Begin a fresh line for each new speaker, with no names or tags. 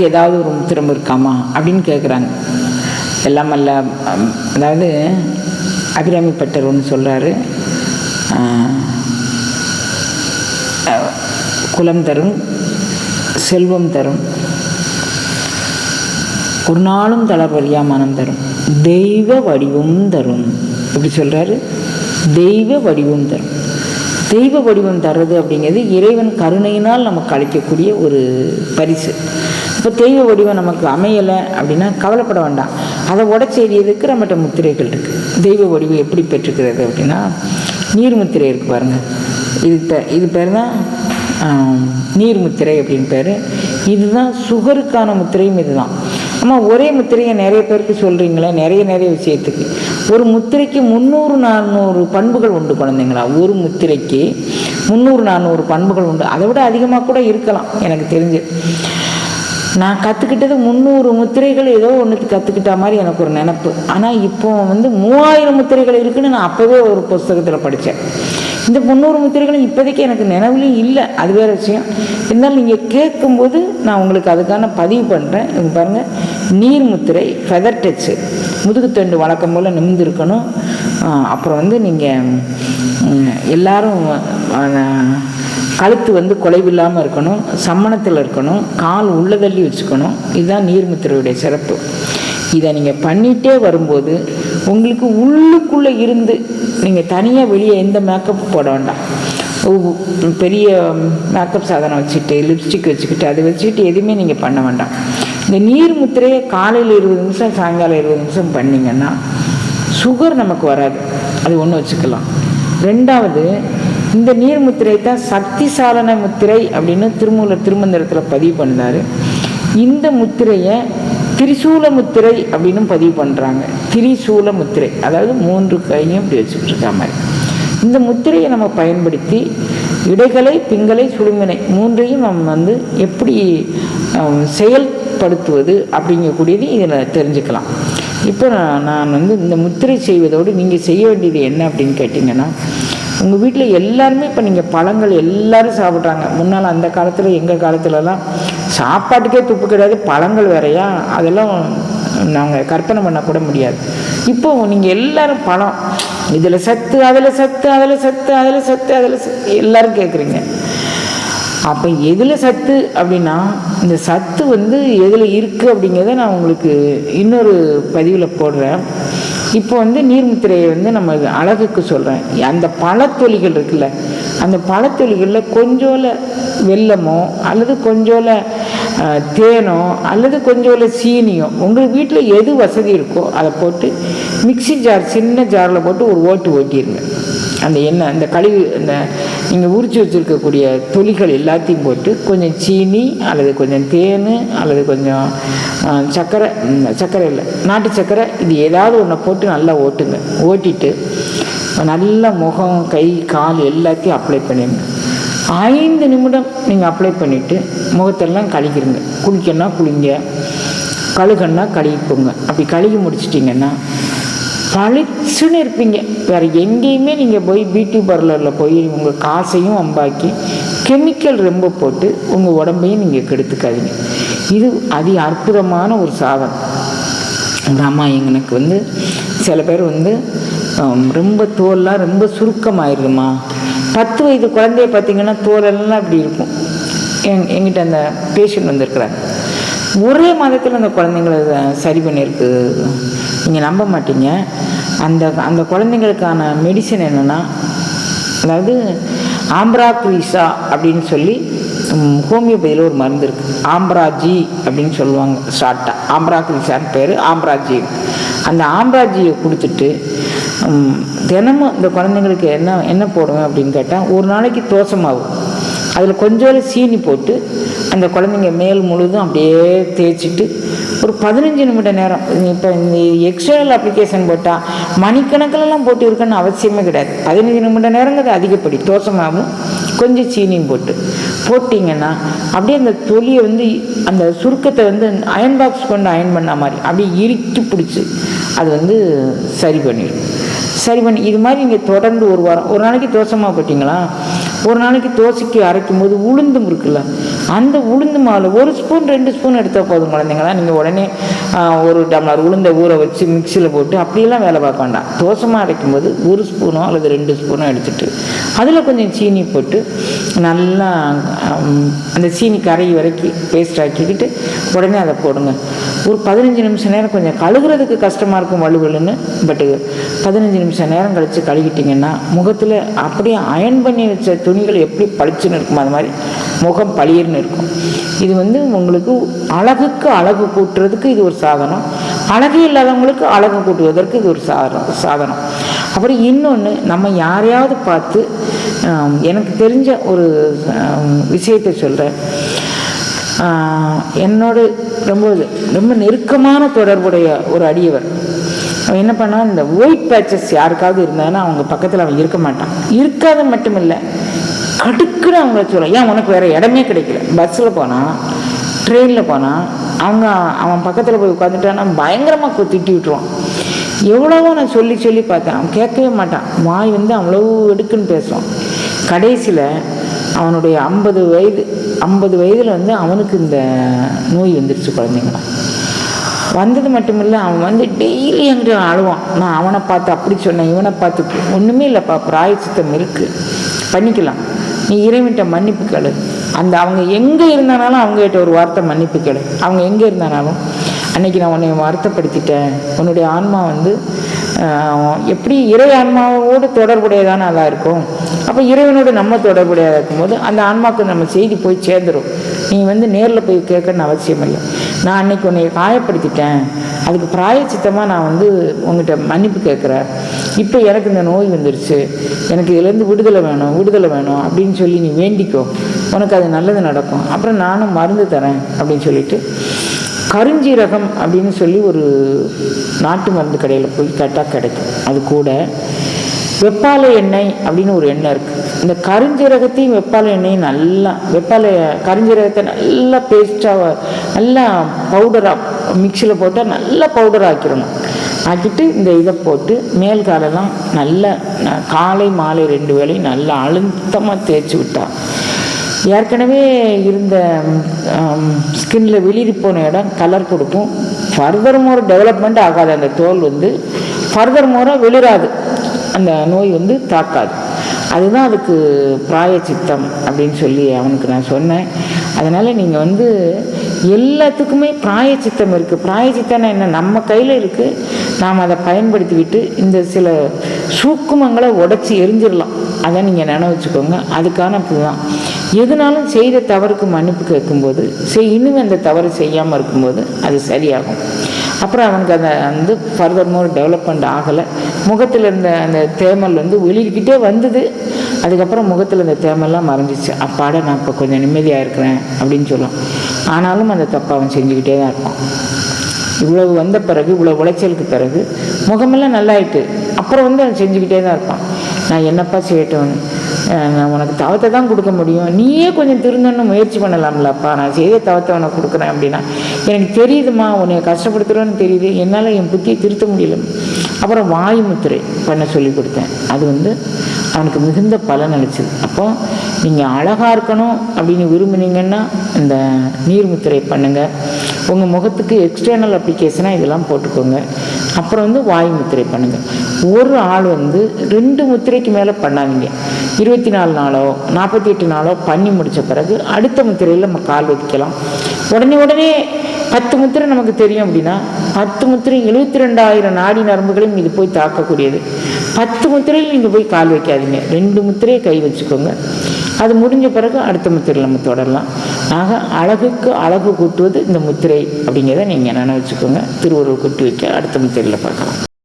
அதுக்கு ஏதாவது ஒரு முத்திரம் இருக்காமா? அப்படின்னு கேட்குறாங்க எல்லாம் அல்ல அதாவது அபிராமிப்பட்டர் ஒன்று சொல்கிறாரு குலம் தரும் செல்வம் தரும். ஒரு நாளும் தளர்வழியா மனம் தரும். தெய்வ வடிவம் தரும். இப்படி சொல்கிறாரு தெய்வ வடிவம் தரும். தெய்வ வடிவம் தர்றது அப்படிங்கிறது இறைவன் கருணையினால் நமக்கு அளிக்கக்கூடிய ஒரு பரிசு. இப்போ தெய்வ வடிவம் நமக்கு அமையலை அப்படின்னா கவலைப்பட வேண்டாம். அதை உடச்சி எறியதுக்கு நம்மகிட்ட முத்திரைகள் இருக்குது தெய்வ வடிவம் எப்படி பெற்றுக்கிறது அப்படின்னா நீர் முத்திரை இருக்குது பாருங்கள் இது பே- இது பேர் தான் நீர்முத்திரை நீர் முத்திரை அப்படின்னு பேர். இதுதான் சுகருக்கான முத்திரையும் இதுதான். ஆமாம் ஒரே முத்திரையை நிறைய பேருக்கு சொல்கிறீங்களே நிறைய நிறைய விஷயத்துக்கு. ஒரு முத்திரைக்கு முந்நூறு நானூறு பண்புகள் உண்டு குழந்தைங்களா? ஒரு முத்திரைக்கு முந்நூறு நானூறு பண்புகள் உண்டு. அதை விட அதிகமாக கூட இருக்கலாம் எனக்கு தெரிஞ்சு. நான் கற்றுக்கிட்டது முந்நூறு முத்திரைகள் ஏதோ ஒன்று கற்றுக்கிட்ட மாதிரி எனக்கு ஒரு நினப்பு. ஆனால் இப்போ வந்து மூவாயிரம் முத்திரைகள் இருக்குன்னு நான் அப்போவே ஒரு புஸ்தகத்தில் படித்தேன் இந்த முந்நூறு முத்திரைகளும் இப்போதைக்கு எனக்கு நினைவுலையும் இல்லை. அது வேறு விஷயம். இருந்தாலும் நீங்கள் கேட்கும்போது நான் உங்களுக்கு அதுக்கான பதிவு பண்ணுறேன் இங்கே பாருங்கள் நீர் முத்திரை ஃபெதர் டச்சு முதுகுத்தண்டு வழக்கம் போல் நிமிந்திருக்கணும் அப்புறம் வந்து நீங்கள் எல்லாரும் கழுத்து வந்து குலைவில்லாமல் இருக்கணும். சம்மணத்தில் இருக்கணும். கால் உள்ள தள்ளி வச்சுக்கணும். இதுதான் நீர்முத்திரையுடைய சிறப்பு. இதை நீங்கள் பண்ணிகிட்டே வரும்போது உங்களுக்கு உள்ளுக்குள்ளே இருந்து நீங்கள் தனியாக வெளியே எந்த மேக்கப் போட வேண்டாம். பெரிய மேக்கப் சாதனம் வச்சுக்கிட்டு லிப்ஸ்டிக் வச்சுக்கிட்டு அதை வச்சுக்கிட்டு எதுவுமே நீங்கள் பண்ண வேண்டாம். இந்த நீர் முத்திரையை காலையில் இருபது நிமிஷம் சாயங்காலம் இருபது நிமிஷம் பண்ணிங்கன்னா சுகர் நமக்கு வராது. அது ஒன்று வச்சுக்கலாம். ரெண்டாவது இந்த நீர் முத்திரை தான் சக்தி சாலன முத்திரை அப்படின்னு திருமூலர் திருமந்திரத்தில் பதிவு பண்ணார். இந்த முத்திரையை திரிசூல முத்திரை அப்படின்னு பதிவு பண்ணுறாங்க திரிசூல முத்திரை அதாவது மூன்று கையும் இப்படி வச்சுட்டு இருக்க மாதிரி. இந்த முத்திரையை நம்ம பயன்படுத்தி இடைகளை பிங்களை சுழுமினை மூன்றையும் நம்ம வந்து எப்படி செயல்படுத்துவது அப்படிங்கக்கூடியது இதில் தெரிஞ்சுக்கலாம். இப்போ நான் வந்து இந்த முத்திரை செய்வதோடு நீங்கள் செய்ய வேண்டியது என்ன அப்படின்னு கேட்டிங்கன்னா உங்கள் வீட்டில் எல்லாருமே இப்போ நீங்கள் பழங்கள் எல்லோரும் சாப்பிட்றாங்க. முன்னால் அந்த காலத்தில் எங்கள் காலத்துலலாம் சாப்பாட்டுக்கே துப்பு கிடையாது பழங்கள் வேறையா? அதெல்லாம் நாங்கள் கற்பனை பண்ணக்கூட முடியாது. இப்போ நீங்கள் எல்லாரும் பழம். இதில் சத்து அதில் சத்து அதில் சத்து அதில் சத்து அதில் சத்து எல்லாரும் கேட்குறீங்க அப்போ எதில் சத்து அப்படின்னா இந்த சத்து வந்து எதில் இருக்குது அப்படிங்கிறத நான் உங்களுக்கு இன்னொரு பதிவில் போடுறேன். இப்போ வந்து நீர்முத்திரையை வந்து நம்ம அழகுக்கு சொல்கிறேன் அந்த பழத்தொலிகள் இருக்குல்ல அந்த பழத்தொலிகளில் கொஞ்சோல வெல்லமோ அல்லது கொஞ்சோல தேனோ அல்லது கொஞ்சோல சீனியோ உங்கள் வீட்டில் எது வசதி இருக்கோ அதை போட்டு மிக்ஸி ஜார் சின்ன ஜாரில் போட்டு ஒரு ஓட்டு ஓட்டிடுங்க அந்த எண்ணெய் அந்த கழிவு அந்த நீங்கள் உரிச்சு வச்சுருக்கக்கூடிய துளிகள் எல்லாத்தையும் போட்டு கொஞ்சம் சீனி அல்லது கொஞ்சம் தேன் அல்லது கொஞ்சம் சர்க்கரை சர்க்கரை இல்லை நாட்டு சர்க்கரை இது ஏதாவது ஒன்றை போட்டு நல்லா ஓட்டுங்க. ஓட்டிட்டு நல்ல முகம் கை கால் எல்லாத்தையும் அப்ளை பண்ணிடுங்க ஐந்து நிமிடம் நீங்கள் அப்ளை பண்ணிவிட்டு முகத்தெல்லாம் கழுகிருங்க குளிக்கணும்னா குளிங்க கழுகன்னா கழுகிப்போங்க அப்படி கழுகி முடிச்சிட்டிங்கன்னா பழிச்சுன்னு இருப்பீங்க வேறு எங்கேயுமே நீங்கள் போய் பியூட்டி பார்லரில் போய் உங்கள் காசையும் அம்பாக்கி கெமிக்கல் ரொம்ப போட்டு உங்கள் உடம்பையும் நீங்கள் கெடுத்துக்காதீங்க. இது அதி அற்புதமான ஒரு சாதனம் ராமாயணனுக்கு வந்து சில பேர் வந்து ரொம்ப தோல்லாம் ரொம்ப சுருக்கமாயிருதுமா. பத்து வயது குழந்தைய பார்த்தீங்கன்னா தோலெல்லாம் இப்படி இருக்கும். எங் எங்கிட்ட அந்த பேஷண்ட் வந்திருக்கிறாங்க ஒரே மாதத்தில் அந்த குழந்தைங்கள சரி பண்ணியிருக்கு. நீங்கள் நம்ப மாட்டீங்க. அந்த அந்த குழந்தைங்களுக்கான மெடிசன் என்னென்னா அதாவது ஆம்ப்ராக்ரீசா அப்படின்னு சொல்லி ஹோமியோபதியில் ஒரு மருந்து இருக்குது ஆம்ப்ராஜி அப்படின்னு சொல்லுவாங்க ஷார்ட்டாக ஆம்ப்ராக்ரீசான்னு பேர் ஆம்ப்ராஜி. அந்த ஆம்ப்ராஜியை கொடுத்துட்டு தினமும் இந்த குழந்தைங்களுக்கு என்ன என்ன போடுவேன் அப்படின்னு கேட்டால் ஒரு நாளைக்கு தோசை மாவு. அதில் கொஞ்சோண்டு சீனி போட்டு அந்த குழந்தைங்க மேல் முழுதும் அப்படியே தேய்ச்சிட்டு ஒரு பதினஞ்சு நிமிட நேரம். இப்போ இந்த எக்ஸ்டர்னல் அப்ளிகேஷன் போட்டால் மணிக்கணக்கிலலாம் போட்டு இருக்கணும்னு அவசியமே கிடையாது. பதினஞ்சு நிமிட நேரங்கிறது அதிகப்படி தோசமாகவும் கொஞ்சம் சீனியும் போட்டு. போட்டிங்கன்னா அப்படியே அந்த தொலியை வந்து அந்த சுருக்கத்தை வந்து அயன் பாக்ஸ் கொண்டு அயன் பண்ண மாதிரி அப்படியே இறுக்கி பிடிச்சி அது வந்து சரி பண்ணிடும். சரி பண்ணி இது மாதிரி நீங்கள் தொடர்ந்து ஒரு வாரம் ஒரு நாளைக்கு தோசமாக போட்டிங்களா? ஒரு நாளைக்கு தோசைக்கு அரைக்கும் போது உளுந்தும் இருக்குல்ல. அந்த உளுந்து மாவில் ஒரு ஸ்பூன் ரெண்டு ஸ்பூன் எடுத்தால் போதும் குழந்தைங்களா? நீங்கள் உடனே ஒரு டம்ளர் உளுந்தை ஊற வச்சு மிக்சியில் போட்டு அப்படியெல்லாம் வேலை பார்க்க வேண்டாம். தோசமாக அரைக்கும்போது ஒரு ஸ்பூனோ அல்லது ரெண்டு ஸ்பூனோ எடுத்துட்டு அதில் கொஞ்சம் சீனி போட்டு நல்லா அந்த சீனி கரை வரைக்கும் பேஸ்ட் ஆக்கிக்கிட்டு உடனே அதை போடுங்க. ஒரு பதினஞ்சு நிமிஷம் நேரம் கொஞ்சம் கழுகுறதுக்கு கஷ்டமாக இருக்கும் வலுவலுன்னு பட்டு பதினஞ்சு நிமிஷம் நேரம் கழித்து கழுகிட்டிங்கன்னா முகத்தில் அப்படியே அயன் பண்ணி வச்ச துணிகள் எப்படி பளிச்சுன்னு இருக்கும் அது மாதிரி முகம் பளிர்னு இருக்கும். இது வந்து உங்களுக்கு அழகுக்கு அழகு கூட்டுறதுக்கு இது ஒரு சாதனம். அழகு இல்லாதவங்களுக்கு அழகு கூட்டுவதற்கு இது ஒரு சாதனம் சாதனம். அப்புறம் இன்னொன்று நம்ம யாரையாவது பார்த்து எனக்கு தெரிஞ்ச ஒரு விஷயத்தை சொல்கிறேன் என்னோடு ரொம்ப ரொம்ப நெருக்கமான தொடர்புடைய ஒரு அடியவர். அவன் என்ன பண்ணான் இந்த ஒயிட் பேச்சஸ் யாருக்காவது இருந்தாங்கன்னா அவங்க பக்கத்தில் அவன் இருக்க மாட்டான். இருக்காத மட்டும் இல்லை கடுக்குன்னு அவங்கள சொல்ல ஏன் உனக்கு வேற இடமே கிடைக்கல? பஸ்ஸில் போனால் ட்ரெயினில் போனால் அவங்க அவன் பக்கத்தில் போய் உட்காந்துட்டான்னா பயங்கரமாக திட்டி விட்டுருவான். எவ்வளவோ நான் சொல்லி சொல்லி பார்த்தேன். அவன் கேட்கவே மாட்டான். வாய் வந்து அவ்வளோ எடுக்குன்னு பேசுவான். கடைசியில் அவனுடைய ஐம்பது வயது ஐம்பது வயதில் வந்து அவனுக்கு இந்த நோய் வந்துருச்சு குழந்தைங்களாம் வந்தது மட்டும் இல்லை அவன் வந்து டெய்லி என்று அழுவான் நான் அவனை பார்த்து அப்படி சொன்னேன் இவனை பார்த்து ஒன்றுமே இல்லைப்பா பிராயச்சித்தம் இருக்குது பண்ணிக்கலாம். நீ இறைவிட்ட மன்னிப்பு கேளு. அந்த அவங்க எங்கே இருந்தானாலும் அவங்ககிட்ட ஒரு வார்த்தை மன்னிப்பு கேளு. அவங்க எங்கே இருந்தானாலும். அன்னைக்கு நான் உன்னை வருத்தப்படுத்திட்டேன். உன்னுடைய ஆன்மா வந்து எப்படி இறை ஆன்மாவோடு தொடர்புடையதான அதாக இருக்கும். அப்போ இறைவனோடு நம்ம தொடர்புடையாக இருக்கும்போது அந்த ஆன்மாவுக்கு நம்ம செய்தி போய் சேர்ந்துடும் நீ வந்து நேரில் போய் கேட்கணும்னு அவசியம் இல்லை. நான் அன்னைக்கு உன்னை காயப்படுத்திட்டேன். அதுக்கு பிராயச்சித்தமாக நான் வந்து உங்ககிட்ட மன்னிப்பு கேட்குறேன் இப்போ எனக்கு இந்த நோய் வந்துருச்சு. எனக்கு இதுலேருந்து விடுதலை வேணும் விடுதலை வேணும் அப்படின்னு சொல்லி நீ வேண்டிக்கோ. உனக்கு அது நல்லது நடக்கும். அப்புறம் நானும் மருந்து தரேன் அப்படின்னு சொல்லிட்டு கருஞ்சீரகம் அப்படின்னு சொல்லி ஒரு நாட்டு மருந்து கடையில் போய் கேட்டால் கிடைக்கும். அது கூட வெப்பாலை எண்ணெய் அப்படின்னு ஒரு எண்ணெய் இருக்குது இந்த கருஞ்சீரகத்தையும் வெப்பாலை எண்ணெயும் நல்லா வெப்பாலை கருஞ்சீரகத்தை நல்லா பேஸ்ட்டாக நல்லா பவுடராக மிக்சியில் போட்டால் நல்லா பவுடர் ஆக்கிடணும். ஆக்கிட்டு இந்த இதை போட்டு மேல் காலெல்லாம் நல்லா காலை மாலை ரெண்டு வேளையும் நல்லா அழுத்தமாக தேய்ச்சி விட்டா. ஏற்கனவே இருந்த ஸ்கின்ல வெளிரி போன இடம் கலர் கொடுக்கும். ஃபர்தர் மோர் டெவலப்மெண்ட் ஆகாது. அந்த தோல் வந்து ஃபர்தர் மோராக வெளிராது. அந்த நோய் வந்து தாக்காது. அதுதான் அதுக்கு பிராயச்சித்தம் அப்படின்னு சொல்லி அவனுக்கு நான் சொன்னேன். அதனால் நீங்கள் வந்து எல்லாத்துக்குமே பிராயச்சித்தம் இருக்குது பிராயச்சித்தம்னா என்ன? நம்ம கையில் இருக்குது நாம் அதை பயன்படுத்திக்கிட்டு இந்த சில சூக்குமங்களை உடச்சி எரிஞ்சிடலாம். அதை நீங்கள் நினைவு வச்சுக்கோங்க. அதுக்கான இதுதான். எதுனாலும் செய்த தவறுக்கு மன்னிப்பு கேட்கும்போது செய் இன்னும் அந்த தவறு செய்யாமல் இருக்கும்போது அது சரியாகும். அப்புறம் அவனுக்கு அந்த வந்து ஃபர்தர் மோர் டெவலப்மெண்ட் ஆகலை. முகத்தில் இருந்த அந்த தேமல் வந்து வெளியிக்கிட்டே வந்தது. அதுக்கப்புறம் முகத்தில் இந்த தேமெல்லாம் மறைஞ்சிச்சு. அப்பாட நான் இப்போ கொஞ்சம் நிம்மதியாக இருக்கிறேன் அப்படின்னு சொல்லுவான் ஆனாலும் அந்த தப்பை அவன் செஞ்சுக்கிட்டே தான் இருப்பான். இவ்வளவு வந்த பிறகு இவ்வளோ உளைச்சலுக்கு பிறகு முகமெல்லாம் நல்லாயிட்டு அப்புறம் வந்து அவன் செஞ்சுக்கிட்டே தான் இருப்பான். நான் என்னப்பா செய்யட்டோன்னு நான் உனக்கு தவத்தை தான் கொடுக்க முடியும். நீயே கொஞ்சம் திருந்தன்னு முயற்சி பண்ணலாம்லப்பா. நான் செய்த தவத்தை உனக்கு கொடுக்குறேன் அப்படின்னா. எனக்கு தெரியுதுமா உன்னை கஷ்டப்படுத்துகிறோன்னு தெரியுது. என்னால் என் புத்தியை திருத்த முடியல. அப்புறம் வாயுமுத்திரை பண்ண சொல்லி கொடுத்தேன். அது வந்து அவனுக்கு மிகுந்த பலன் அளிச்சது. அப்போ நீங்கள் அழகாக இருக்கணும் அப்படின்னு விரும்புனீங்கன்னா இந்த நீர்முத்திரை பண்ணுங்கள் உங்கள் முகத்துக்கு எக்ஸ்டர்னல் அப்ளிகேஷனாக இதெல்லாம் போட்டுக்கோங்க. அப்புறம் வந்து வாயு முத்திரை பண்ணுங்கள் ஒரு ஆள் வந்து ரெண்டு முத்திரைக்கு மேலே பண்ணாதீங்க. இருபத்தி நாலு நாளோ நாற்பத்தி எட்டு நாளோ பண்ணி முடித்த பிறகு அடுத்த முத்திரையில் நம்ம கால் வைக்கலாம். உடனே உடனே பத்து முத்திரை நமக்கு தெரியும் அப்படின்னா பத்து முத்திரை எழுபத்தி ரெண்டாயிரம் நாடி நரம்புகளையும் இது போய் தாக்கக்கூடியது. பத்து முத்திரையில் நீங்கள் போய் கால் வைக்காதீங்க. ரெண்டு முத்திரையை கை வச்சுக்கோங்க. அது முடிஞ்ச பிறகு அடுத்த முத்திரையில் நம்ம தொடரலாம். ஆக அழகுக்கு அழகு கூட்டுவது இந்த முத்திரை அப்படிங்கிறத நீங்கள் நினைவு வச்சுக்கோங்க. திருவள்ளுவர் கூட்டி வைக்க அடுத்த முத்திரையில் பார்க்கலாம்.